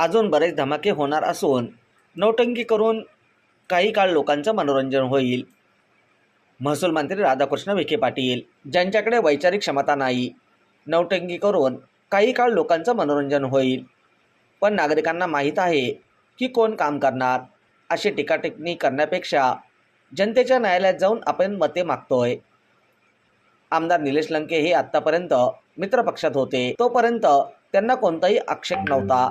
अजून बरेच धमाके होणार असून नौटंकी करून काही काळ लोकांचं मनोरंजन होईल. महसूल मंत्री राधाकृष्ण विखे पाटील ज्यांच्याकडे वैचारिक क्षमता नाही नौटंकी करून काही काळ लोकांचं मनोरंजन होईल. पण नागरिकांना माहीत आहे की कोण काम करणार अशी टीकाटिप्पणी करण्यापेक्षा जनतेच्या न्यायालयात जाऊन आपण मते मागतोय. आमदार निलेश लंके हे आत्तापर्यंत मित्रपक्षात होते तोपर्यंत त्यांना कोणताही आक्षेप नव्हता.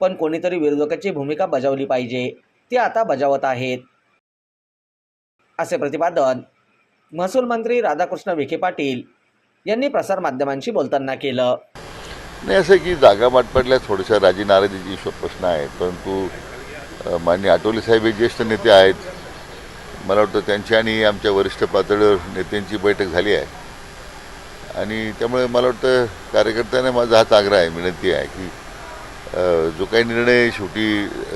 पण कोणीतरी विरोधकाची भूमिका बजावली पाहिजे. ते आता बजावत आहेत. असे प्रतिपादन महसूल मंत्री राधाकृष्ण विखे पाटील यांनी प्रसारमाध्यमांशी बोलताना केलं. नाही असं की जागा वाटपडल्या थोड्याशा राजी नाराजीची प्रश्न आहेत परंतु मान्य माननीय आठवले साहेब हे ज्येष्ठ नेते आहेत. मला वाटतं त्यांची आणि आमच्या वरिष्ठ पातळीवर नेत्यांची बैठक झाली आहे. आणि त्यामुळे मला वाटतं कार्यकर्त्यांना माझा हाच आग्रह आहे विनंती आहे की जो काही निर्णय शेवटी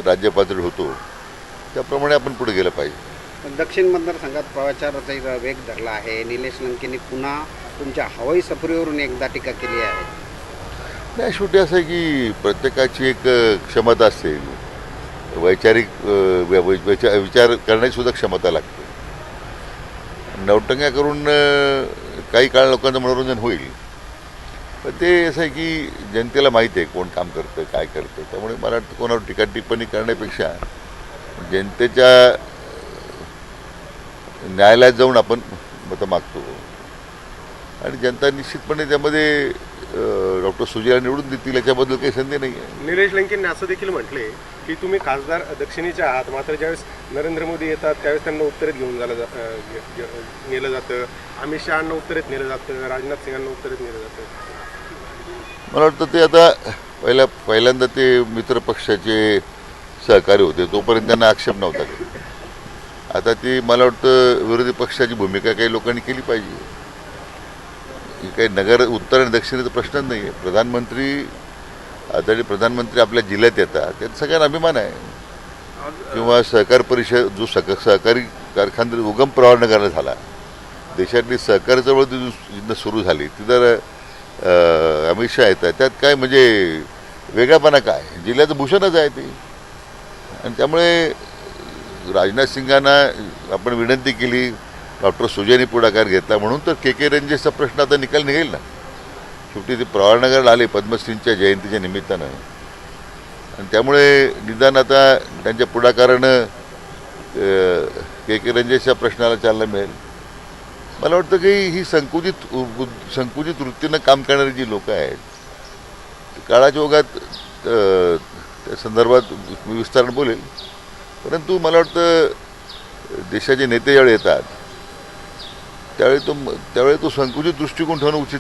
राज्य पातळीवर होतो त्याप्रमाणे आपण पुढे गेलं पाहिजे. दक्षिण मतदारसंघात प्रचाराचा वेग धरला आहे. निलेश लंकेने पुन्हा तुमच्या हवाई सफरीवरून एकदा टीका केली आहे. नाही शेवटी असं आहे की प्रत्येकाची एक क्षमता असते. वैचारिक विचार करण्याची सुद्धा क्षमता लागते. नवटंग्या करून काही काळ लोकांचं मनोरंजन होईल. ते असं आहे की जनतेला माहिती आहे कोण काम करतं काय करतं त्यामुळे मला वाटतं कोणावर टीका टिप्पणी करण्यापेक्षा जनतेच्या न्यायालयात जाऊन आपण मतं मागतो. आणि जनता निश्चितपणे त्यामध्ये डॉक्टर सुजयला निवडून देतील याच्याबद्दल काही संधी नाही आहे निलेश लंकेंनी असं देखील म्हटले की तुम्ही खासदार दक्षिणेचे आहात मात्र ज्यावेळेस नरेंद्र मोदी येतात त्यावेळेस त्यांना उत्तरेत घेऊन झालं नेलं जातं. अमित शहाना उत्तरेत नेलं जातं राजनाथ सिंगांना उत्तरेत नेलं जातं. मला वाटतं ते आता पहिल्या पहिल्यांदा ते मित्रपक्षाचे सहकारी होते तोपर्यंत त्यांना आक्षेप नव्हता काही. आता ती मला वाटतं विरोधी पक्षाची भूमिका काही लोकांनी केली पाहिजे. काही नगर उत्तर आणि दक्षिणेचा प्रश्नच नाही आहे. प्रधानमंत्री आदरणीय प्रधानमंत्री आपल्या जिल्ह्यात येतात त्यात सगळ्यांना अभिमान आहे. किंवा सहकार परिषद जो सह सहकारी कारखानदारी उगम प्रवाहनगरला झाला. देशातली सहकार चळवळ जी सुरू झाली. ती जर अमित शहा येतात. त्यात काय म्हणजे वेगळापणा काय? जिल्ह्याचं भूषणच आहे ते. आणि त्यामुळे राजनाथ सिंगांना आपण विनंती केली डॉक्टर सुजयने पुढाकार घेतला म्हणून तर के के रेंजेसचा प्रश्न आता निकाल निघेल ना. शेवटी ते प्रवाळनगरला आले पद्मश्रींच्या जयंतीच्या निमित्तानं. आणि त्यामुळे निदान आता त्यांच्या पुढाकारानं के के रेंजेसच्या प्रश्नाला चालना मिळेल. मला वाटतं की ही संकुचित संकुचित वृत्तीनं काम करणारी जी लोकं आहेत काळाच्या ओघात त्या संदर्भात मी विस्तारण बोलेल. परंतु मला वाटतं देशाचे नेते ज्यावेळी येतात त्यावेळी तो त्यावेळी तो संकुचित दृष्टिकोन ठेवणं उचित नाही